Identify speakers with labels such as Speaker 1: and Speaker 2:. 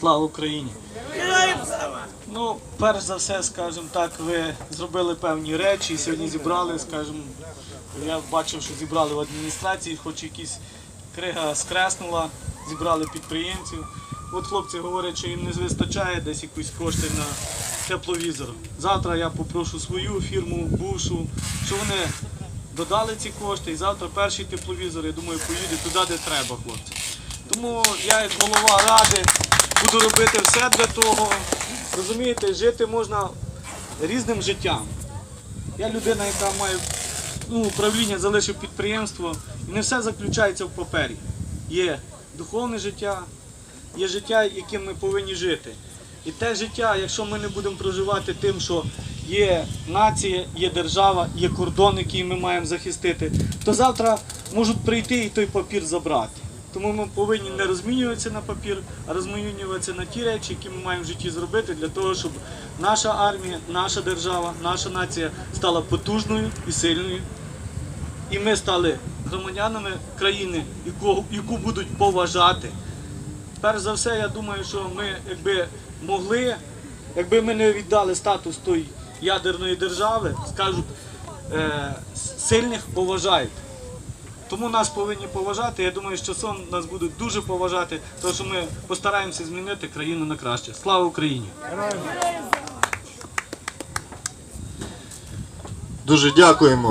Speaker 1: Слава Україні! Ну, перш за все, скажімо так, ви зробили певні речі, сьогодні зібрали, скажімо, я бачив, що зібрали в адміністрації, хоч якісь крига скреснула, зібрали підприємців. От хлопці говорять, що їм не вистачає десь якісь кошти на тепловізор. Завтра я попрошу свою фірму, бушу, що вони додали ці кошти, і завтра перший тепловізор, я думаю, поїде туди, де треба, хлопці. Тому я як голова ради буду робити все для того. Розумієте, жити можна різним життям. Я людина, яка має ну, управління, залишив підприємство, і не все заключається в папері. Є духовне життя, є життя, яким ми повинні жити. І те життя, якщо ми не будемо проживати тим, що є нація, є держава, є кордон, який ми маємо захистити, то завтра можуть прийти і той папір забрати. Тому ми повинні не розмінюватися на папір, а розмінюватися на ті речі, які ми маємо в житті зробити для того, щоб наша армія, наша держава, наша нація стала потужною і сильною. І ми стали громадянами країни, яку, будуть поважати. Перш за все, я думаю, що ми якби могли, якби ми не віддали статус тої ядерної держави, скажуть, е, сильних поважають. Тому нас повинні поважати. Я думаю, що сон нас будуть дуже поважати, тому що ми постараємося змінити країну на краще. Слава Україні!
Speaker 2: Дуже дякуємо.